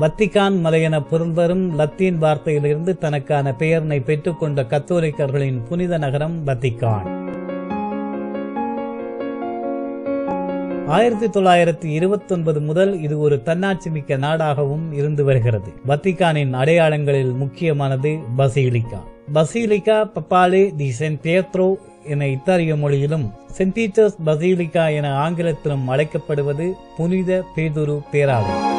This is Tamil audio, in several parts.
வத்திகான் மலை என வரும் லத்தீன் வார்த்தையிலிருந்து தனக்கான பெயரினை பெற்றுக்கொண்ட கத்தோலிக்கர்களின் புனித நகரம் வத்திகான். ஆயிரத்தி தொள்ளாயிரத்தி இருபத்தி ஒன்பது முதல் இது ஒரு தன்னாட்சி மிக்க நாடாகவும் இருந்து வருகிறது. வத்திகானின் அடையாளங்களில் முக்கியமானது பசீலிக்கா. பசீலிக்கா பப்பாலே தி சென்ட் பியத்ரோ என இத்தாலிய மொழியிலும் சென்ட் பீட்டர்ஸ் பசீலிக்கா என ஆங்கிலத்திலும் அழைக்கப்படுவது புனித பேதுரு பேராகும்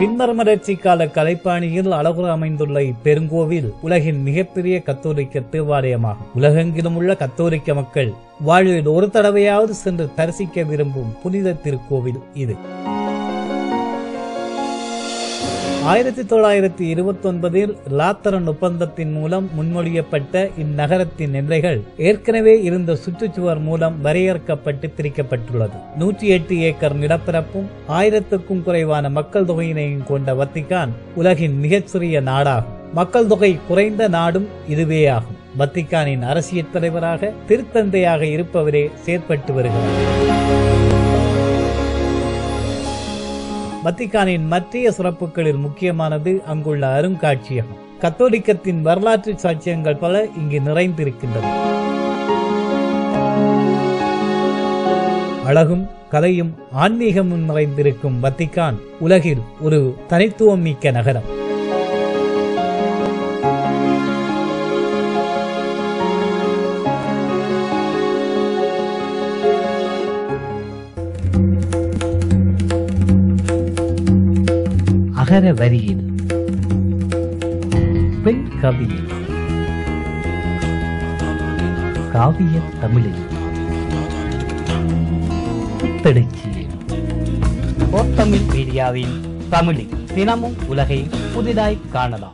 பின்மரமலர்ச்சி கால கலைப்பாணியில் அழகுற அமைந்துள்ள இப்பெருங்கோவில் உலகின் மிகப்பெரிய கத்தோலிக்க தேவாலயமாகும். உலகெங்கிலும் உள்ள கத்தோலிக்க மக்கள் வாழ்வில் ஒரு தடவையாவது சென்று தரிசிக்க விரும்பும் புனித திருக்கோவில் இது. ஆயிரத்தி தொள்ளாயிரத்தி இருபத்தொன்பதில் லாத்தரன் ஒப்பந்தத்தின் மூலம் முன்மொழியப்பட்ட இந்நகரத்தின் எல்லைகள் ஏற்கனவே இருந்த சுற்றுச்சுவர் மூலம் வரையறுக்கப்பட்டு பிரிக்கப்பட்டுள்ளது நூற்றி எட்டு ஏக்கர் நிலப்பரப்பும் ஆயிரத்துக்கும் குறைவான மக்கள் தொகையினையும் கொண்ட வத்திகான் உலகின் மிகச்சிறிய நாடாகும். மக்கள் தொகை குறைந்த நாடும் இதுவே ஆகும். வத்திகானின் அரசியல் தலைவராக திருத்தந்தையாக இருப்பவரே செயற்பட்டு வருகிறார். வத்திகானின் மற்றைய சிறப்புகளில் முக்கியமானது அங்குள்ள அருங்காட்சியகம். கத்தோலிக்கத்தின் வரலாற்று சாட்சியங்கள் பல இங்கு நிறைந்திருக்கின்றன. அழகும் கலையும் ஆன்மீகமும் நிறைந்திருக்கும் வத்திகான் உலகில் ஒரு தனித்துவம் மிக்க நகரம். அகர வரியில் பெண் கவியில் காவிய தமிழில். புத்தெழுச்சியில். தமிழ் மீடியாவின் தமிழில் தினமும் உலகை புதிதாய் காணலாம்.